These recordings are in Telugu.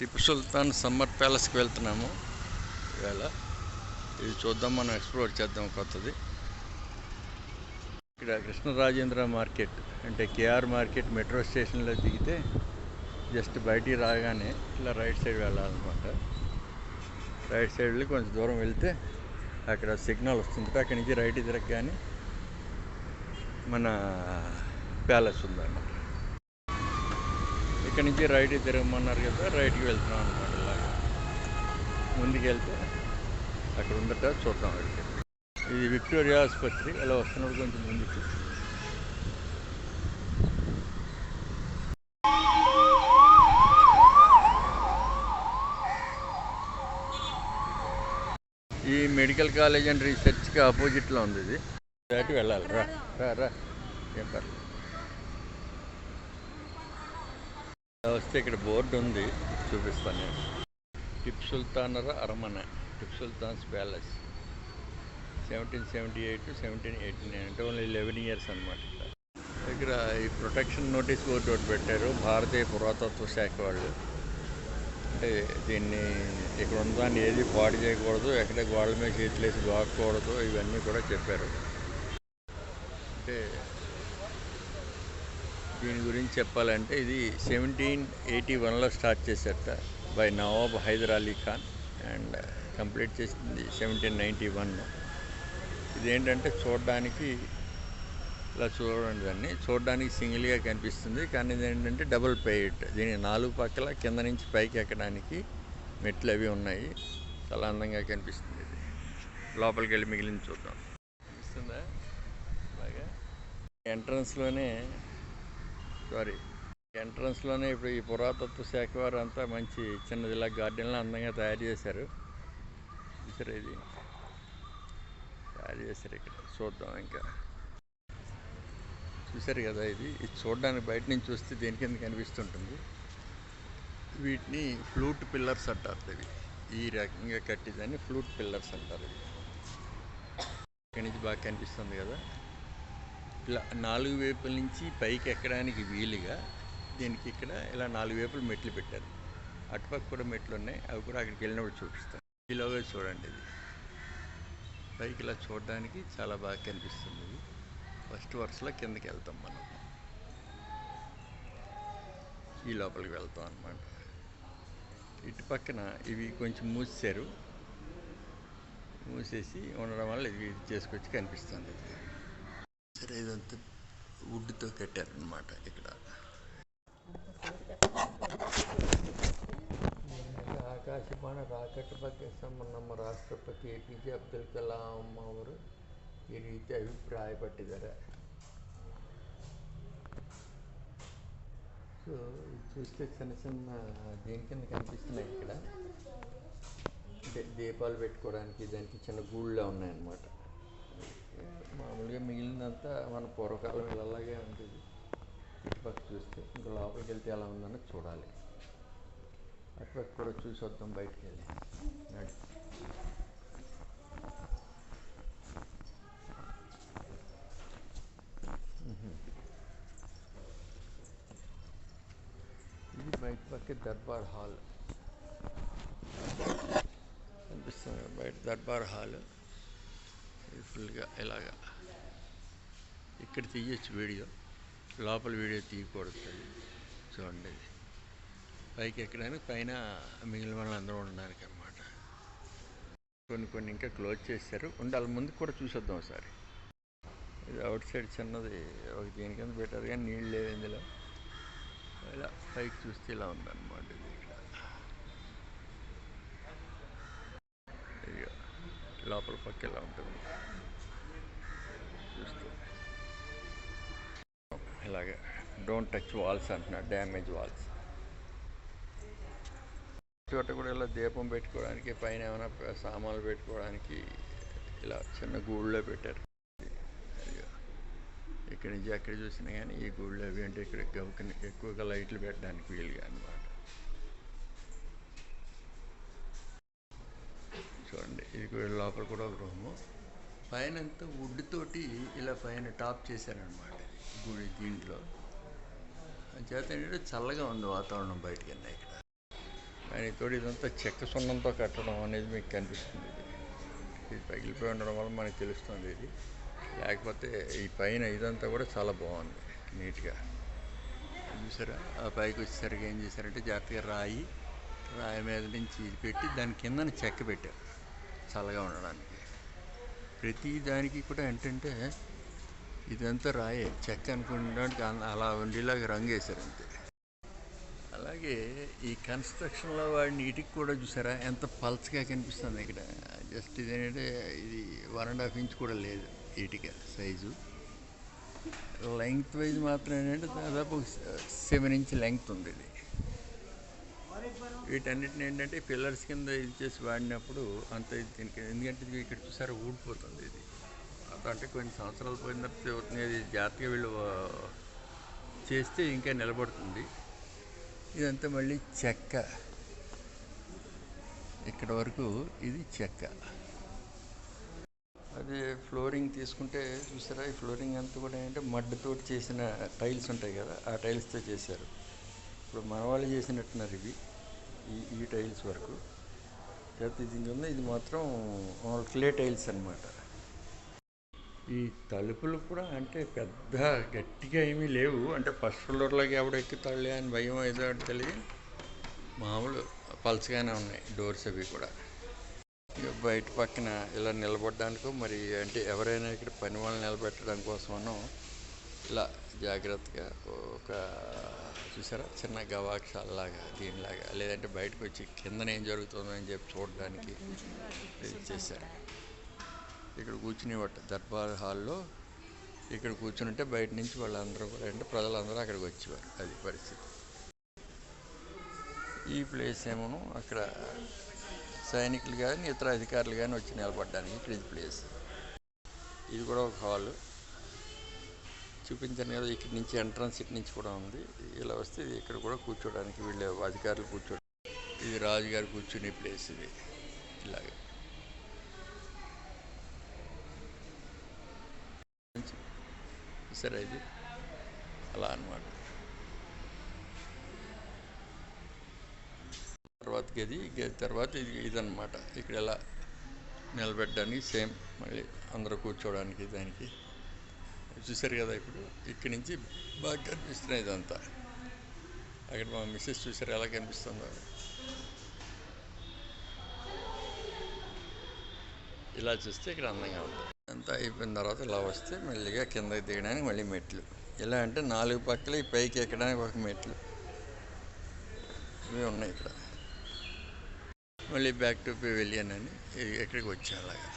టిప్పు సుల్తాన్ సమ్మర్ ప్యాలెస్కి వెళ్తున్నాము. ఇవాళ ఇది చూద్దాం మనం ఎక్స్ప్లోర్ చేద్దాం కొత్తది. ఇక్కడ కృష్ణరాజేంద్ర మార్కెట్ అంటే కేఆర్ మార్కెట్ మెట్రో స్టేషన్లో దిగితే జస్ట్ బయటికి రాగానే ఇలా రైట్ సైడ్ వెళ్ళాలన్నమాట. రైట్ సైడ్ వెళ్ళి కొంచెం దూరం వెళ్తే అక్కడ సిగ్నల్ వస్తుంది. అక్కడి నుంచి రైట్ తిరగగానే మన ప్యాలెస్ ఉందన్నమాట. ఇక్కడ నుంచి రైట్ తిరగమన్నారు కదా రైట్కి వెళ్తున్నాం అనమాట ఇలాగా. ముందుకెళ్తే అక్కడ ఉందట చూద్దాం అక్కడికి. ఇది విక్టోరియా ఆసుపత్రి అలా వస్తున్నప్పుడు కొంచెం ముందుకు. ఈ మెడికల్ కాలేజ్ అండ్ రీసెర్చ్కి ఆపోజిట్లో ఉంది ఇది. దాటి వెళ్ళాలి రా రా రా. ఏం పర్లేదు ఇలా వస్తే ఇక్కడ బోర్డు ఉంది చూపిస్తాను. నేను టిప్ సుల్తానర అరమన Tipu Sultan's palace. Seventeen seventy eight to seventeen eighty nine అంటే ఓన్లీ లెవెన్ ఇయర్స్ అనమాట ఇక్కడ. ఈ ప్రొటెక్షన్ నోటీస్ బోర్డు ఒకటి పెట్టారు భారతీయ పురాతత్వ శాఖ వాళ్ళు. అంటే దీన్ని ఇక్కడ ఉన్నదాన్ని ఏది పాడు చేయకూడదు ఎక్కడ గోడల మీద చేతులేసి గోకూడదు ఇవన్నీ కూడా చెప్పారు. అంటే దీని గురించి చెప్పాలంటే ఇది సెవెంటీన్ ఎయిటీ వన్లో స్టార్ట్ చేశారట by Nawab Hyder Ali Khan and complete చేసింది సెవెంటీన్ నైంటీ వన్ ఇదేంటంటే చూడడానికి ఇలా చూడండి దాన్ని చూడడానికి సింగిల్గా కనిపిస్తుంది కానీ ఇది ఏంటంటే డబుల్ పేయిట్ దీని నాలుగు పక్కల కింద నుంచి పైకి ఎక్కడానికి మెట్లు అవి ఉన్నాయి. చాలా అందంగా కనిపిస్తుంది ఇది. లోపలికి వెళ్ళి మిగిలిన చూద్దాం. కనిపిస్తుందా? బాగా? ఎంట్రన్స్లోనే సారీ. ఎంట్రన్స్లోనే ఇప్పుడు ఈ పురాతత్వ శాఖ వారు అంతా మంచి చిన్నది ఇలా గార్డెన్లో అందంగా తయారు చేశారు. చూసారా ఇది తయారు చేశారు ఇక్కడ. చూద్దాం ఇంకా. చూశారు కదా ఇది? ఇది చూడడానికి బయట నుంచి చూస్తే దేని కింద కనిపిస్తుంటుంది వీటిని ఫ్లూట్ పిల్లర్స్ అంటారు ఇవి. ఈ రకంగా కట్టేదాన్ని ఫ్లూట్ పిల్లర్స్ అంటారు ఇవి. ఇక్కడి నుంచి బాగా కనిపిస్తుంది కదా? ఇలా నాలుగు వైపుల నుంచి పైకి ఎక్కడానికి వీలుగా దీనికి ఇక్కడ ఇలా నాలుగు వైపులు మెట్లు పెట్టారు. అటుపక్క కూడా మెట్లు ఉన్నాయి. అవి కూడా అక్కడికి వెళ్ళినప్పుడు చూపిస్తాను. ఈలోగా చూడండి ఇది. పైకి ఇలా చూడడానికి చాలా బాగా కనిపిస్తుంది ఇది. ఫస్ట్ వరుసలో కిందకి వెళ్తాం మనం. ఈ లోపలికి వెళ్తాం అనమాట ఇటు పక్కన ఇవి కొంచెం మూసారు మూసేసి ఉండడం వల్ల ఇది ఇది చేసుకొచ్చి కనిపిస్తుంది. ఇది సరే ఇదంతా వుడ్తో కట్టారనమాట ఇక్కడ ಆಕಾಶಬಾಣ ರಾಕೆಟ್ ಬಗ್ಗೆ ಸಮ ನಮ್ಮ ರಾಷ್ಟ್ರಪತಿ A P J Abdul Kalam ಅವರು ಈ ರೀತಿ ಅಭಿಪ್ರಾಯಪಟ್ಟಿದ್ದಾರೆ సో ఇది చూస్తే చిన్న చిన్న దేని కింద కనిపిస్తున్నాయి ఇక్కడ అంటే దీపాలు పెట్టుకోవడానికి దానికి చిన్న గూళ్ళ ఉన్నాయన్నమాట మామూలుగా మిగిలినంతా మన పూర్వకాలం ఇలాగే ఉంటుంది ఇటుపక్క చూస్తే ఇంకా లోపలికి వెళ్తే ఎలా ఉందన్నది చూడాలి. అటుపక్క కూడా చూసి వద్దాం బయటికి వెళ్ళి. నడి. మ్మ్. ఇది బయట పక్క దర్బార్ హాల్. కనిపిస్తుంది కదా బయట దర్బార్ హాల్. ఇది ఫుల్గా ఇలాగా. ఇక్కడ తీయచ్చు వీడియో. లోపల వీడియో తీయకూడదు చూడండి. పైకి ఎక్కడానికి పైన మిగిలిన వాళ్ళు అందరూ ఉండడానికి అన్నమాట కొన్ని కొన్ని ఇంకా క్లోజ్ చేశారు. ఉండాలి ముందు కూడా చూసొద్దాం ఒకసారి. ఇది అవుట్ సైడ్ చిన్నది. ఒక దీని కింద పెట్టారు కానీ నీళ్ళు లేవు ఇందులో. ఇలా పైకి చూస్తే ఇలా ఉందన్నమాట ఇది ఇక్కడ. లోపల పక్క ఇలా ఉంటుంది. ఇలాగే. డోంట్ టచ్ వాల్స్ అంటున్నారు. డ్యామేజ్ వాల్స్ చోట కూడా ఇలా దీపం పెట్టుకోవడానికి పైన ఏమైనా సామాన్లు పెట్టుకోవడానికి ఇలా చిన్న గూళ్ళో పెట్టారు. ఇక్కడి నుంచి ఎక్కడ చూసినా కానీ ఈ గూళ్ళో అవి అంటే ఇక్కడ ఎక్కువగా లైట్లు పెట్టడానికి వీలుగా అనమాట చూడండి ఇది కూడా లోపల కూడా ఒక రూము. పైన అంతా వుడ్ తోటి ఇలా పైన టాప్ చేశారనమాట గుడి దీంట్లో. చేత ఏంటంటే చల్లగా ఉంది వాతావరణం బయటికి ఇక్కడ. ఆయన తోడు ఇదంతా చెక్క సున్నంతో కట్టడం అనేది మీకు కనిపిస్తుంది. ఇది ఇది పగిలిపోయి ఉండడం వల్ల మనకు తెలుస్తుంది ఇది. లేకపోతే ఈ పైన ఇదంతా కూడా చాలా బాగుంది నీట్గా. చూసారా? ఆ పైకి వచ్చేసరికి ఏం చేశారంటే జాగ్రత్తగా రాయి రాయి మీద నుంచి ఇది పెట్టి దాని కిందన చెక్క పెట్టారు చల్లగా ఉండడానికి. ప్రతి దానికి కూడా ఏంటంటే ఇదంతా రాయే. చెక్క అనుకుంటానికి అలా ఉండేలాగా రంగు వేశారు అంతే. అలాగే ఈ కన్స్ట్రక్షన్లో వాడిని ఇటుకి కూడా చూసారా? ఎంత పల్చగా కనిపిస్తుంది ఇక్కడ. జస్ట్ ఇదేంటంటే ఇది వన్ అండ్ హాఫ్ ఇంచ్ కూడా లేదు ఇటుక సైజు లెంగ్త్ వైజ్ మాత్రం ఏంటంటే దాదాపు సెవెన్ ఇంచ్ లెంగ్త్ ఉంది ఇది. వీటన్నిటిని ఏంటంటే పిల్లర్స్ కింద ఇది చేసి వాడినప్పుడు అంత ఇది దీనికి ఎందుకంటే ఇది ఇక్కడ చూసారా ఊడిపోతుంది ఇది. అంటే కొన్ని సంవత్సరాలు పోయిన తర్వాత అది జాతీయ వీళ్ళు చేస్తే ఇంకా నిలబడుతుంది. ఇదంతా మళ్ళీ చెక్క. ఇక్కడ వరకు ఇది చెక్క. అది ఫ్లోరింగ్ తీసుకుంటే చూసారా ఈ ఫ్లోరింగ్ అంతా కూడా ఏంటంటే మడ్డుతో చేసిన టైల్స్ ఉంటాయి కదా ఆ టైల్స్తో చేశారు. ఇప్పుడు మన వాళ్ళు చేసినట్టున్నారు ఇవి ఈ ఈ టైల్స్ వరకు. లేకపోతే ఇది ఉంది ఇది మాత్రం క్లే టైల్స్ అన్నమాట. ఈ తలుపులు కూడా అంటే పెద్ద గట్టిగా ఏమీ లేవు. అంటే ఫస్ట్ ఫ్లోర్లోకి ఎవడు ఎక్కుతాడులే అని భయం ఏదో అని తెలియదు మామూలు పల్చగానే ఉన్నాయి డోర్స్ అవి కూడా. బయట పక్కన ఇలా నిలబడడానికో మరి అంటే ఎవరైనా ఇక్కడ పని వాళ్ళని నిలబెట్టడం కోసమనో ఇలా జాగ్రత్తగా ఒక చూసారా? చిన్న గవాక్షాలలాగా దీనిలాగా. లేదంటే బయటకు వచ్చి కిందన ఏం జరుగుతుందో అని చెప్పి చూడడానికి చేశారు. ఇక్కడ కూర్చునేవాట దర్బార్ హాల్లో ఇక్కడ కూర్చుంటే బయట నుంచి వాళ్ళందరూ అంటే ప్రజలందరూ అక్కడికి వచ్చేవారు. అది పరిస్థితి. ఈ ప్లేస్ ఏమో అక్కడ సైనికులు కానీ ఇతర అధికారులు కానీ వచ్చి నిలబడడానికి ఇక్కడ ఇది ప్లేస్. ఇది కూడా ఒక హాల్. చూపించాను కదా ఇక్కడి నుంచి ఎంట్రన్స్ ఇటు నుంచి కూడా ఉంది. ఇలా వస్తే ఇది ఇక్కడ కూడా కూర్చోడానికి వీళ్ళు అధికారులు కూర్చో ఇది రాజుగారు కూర్చునే ప్లేస్ ఇది. ఇలాగే. సరే ఇది అలా అన్నమాట తర్వాత గది గది తర్వాత ఇది ఇదన్నమాట. ఇక్కడ ఎలా నిలబెట్టడానికి సేమ్ మళ్ళీ అందరూ కూర్చోవడానికి దానికి. చూశారు కదా ఇప్పుడు ఇక్కడి నుంచి బాగా కనిపిస్తున్నాయి ఇదంతా. అక్కడ మా మిస్సెస్ చూసారు ఎలా కనిపిస్తుందో. ఇలా చూస్తే ఇక్కడ అందంగా ఉంటుంది. అంతా అయిపోయిన తర్వాత ఇలా వస్తే మెల్లిగా కిందకి దిగడానికి మళ్ళీ మెట్లు. ఎలా అంటే నాలుగు పక్కల ఈ పైకి ఎక్కడానికి ఒక మెట్లు. ఇవి ఉన్నాయి ఇక్కడ. మళ్ళీ బ్యాక్ టు పెవిలియన్ అని ఇ- ఇక్కడికి వచ్చా అలాగా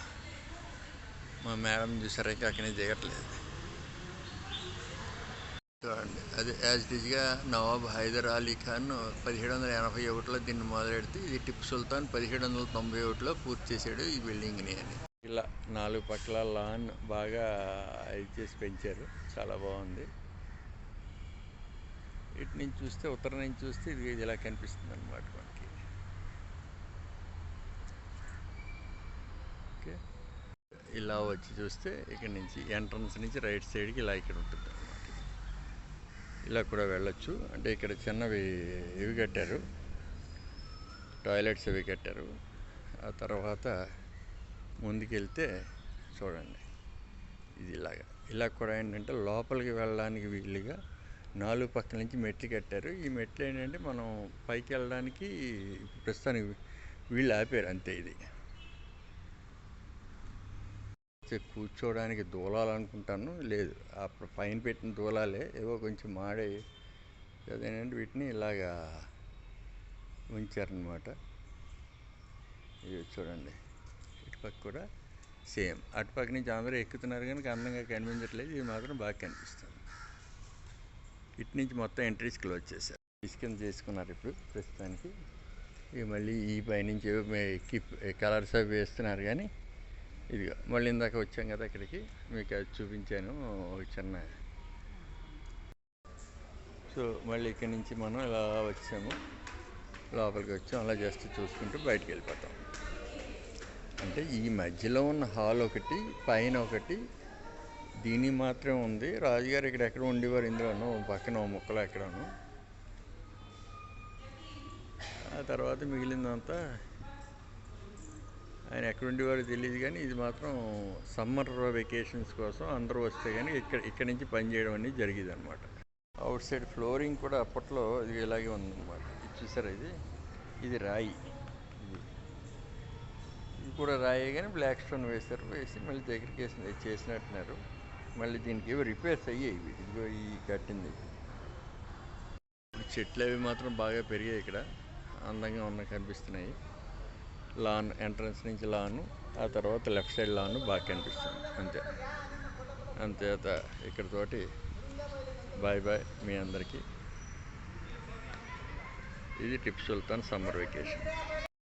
మా మేడం చూసారంటే? అక్కడే దిగట్లేదు. చూడండి అది యాజ్ డిజ్గా నవాబ్ హైదర్ అలీ ఖాన్ పదిహేడు వందల ఎనభై ఒకటిలో దీన్ని మొదలెడితే ఇది టిప్పు సుల్తాన్ పదిహేడు వందల తొంభై ఒకటిలో పూర్తి చేశాడు ఈ బిల్డింగ్ని అని. ఇట్లా నాలుగు పక్కల లాన్ బాగా ఇది చేసి పెంచారు. చాలా బాగుంది. ఇటు నుంచి చూస్తే ఉత్తరం నుంచి చూస్తే ఇది ఇది ఇలా కనిపిస్తుంది అనమాట మనకి. ఓకే. ఇలా వచ్చి చూస్తే ఇక్కడ నుంచి ఎంట్రన్స్ నుంచి రైట్ సైడ్కి ఇలా ఇక్కడ ఉంటుంది అనమాట ఇలా కూడా వెళ్ళొచ్చు. అంటే ఇక్కడ చిన్నవి ఇవి కట్టారు. టాయిలెట్స్ ఇవి కట్టారు. ఆ తర్వాత ముందుకెళ్తే చూడండి ఇది ఇలాగా. ఇలా కూడా ఏంటంటే లోపలికి వెళ్ళడానికి వీలుగా నాలుగు పక్కల నుంచి మెట్లు కట్టారు. ఈ మెట్లు ఏంటంటే మనం పైకి వెళ్ళడానికి ప్రస్తుతానికి వీళ్ళు ఆపారు అంతే ఇది. కూర్చోవడానికి దూలాలు అనుకుంటాను లేదు అప్పుడు పైన పెట్టిన దూలాలే ఏవో కొంచెం మాడే అదేంటంటే వీటిని ఇలాగా ఉంచారనమాట ఇది చూడండి. ఇటుపక్క కూడా సేమ్. అటుపక్క నుంచి అందరూ ఎక్కుతున్నారు కనుక అందంగా కనిపించట్లేదు. ఇది మాత్రం బాగా కనిపిస్తుంది. ఇటు నుంచి మొత్తం ఎంట్రీస్ క్లోజ్ చేశారు. కింద చేసుకున్నారు ఇప్పుడు ప్రస్తుతానికి. ఇవి మళ్ళీ ఈ పైనుంచి ఎక్కి కలర్స్ అవి వేస్తున్నారు కానీ ఇదిగో మళ్ళీ ఇందాక వచ్చాం కదా ఇక్కడికి మీకు అది చూపించాను. ఒక చిన్న సో మళ్ళీ ఇక్కడి నుంచి మనం ఇలా వచ్చాము. లోపలికి వచ్చాం. అలా జస్ట్ చూసుకుంటూ బయటికి వెళ్ళిపోతాం. అంటే ఈ మధ్యలో ఉన్న హాల్ ఒకటి పైన ఒకటి దీని మాత్రం ఉంది. రాజుగారు ఇక్కడ ఎక్కడ ఉండేవారు ఇందులోనూ? పక్కన ఓ ముక్కలో ఎక్కడను. ఆ తర్వాత మిగిలిందంతా ఆయన ఎక్కడ ఉండేవారో తెలియదు కానీ ఇది మాత్రం సమ్మర్ వెకేషన్స్ కోసం అందరూ వస్తే కానీ ఇక్కడ ఇక్కడ నుంచి పని చేయడం అనేది జరిగేది అనమాట అవుట్ సైడ్ ఫ్లోరింగ్ కూడా అప్పట్లో ఇది ఇలాగే ఉందన్నమాట. ఇది చూసారా ఇది? ఇది రాయి. కూడా రాయే కానీ బ్లాక్ స్టోన్ వేశారు. వేసి మళ్ళీ దగ్గరికి వేసి చేసినట్టున్నారు. మళ్ళీ దీనికి ఏవో రిపేర్స్ అయ్యాయి. ఇదిగో ఈ కట్టింది. ఇప్పుడు చెట్లు అవి మాత్రం బాగా పెరిగాయి ఇక్కడ. అందంగా ఉన్న కనిపిస్తున్నాయి. లాన్ ఎంట్రన్స్ నుంచి లాను ఆ తర్వాత లెఫ్ట్ సైడ్ లాను బాగా కనిపిస్తుంది. అంతే. అంతేత ఇక్కడతోటి బాయ్ బాయ్ మీ అందరికీ. ఇది టిప్ సుల్తాన్ సమ్మర్ వెకేషన్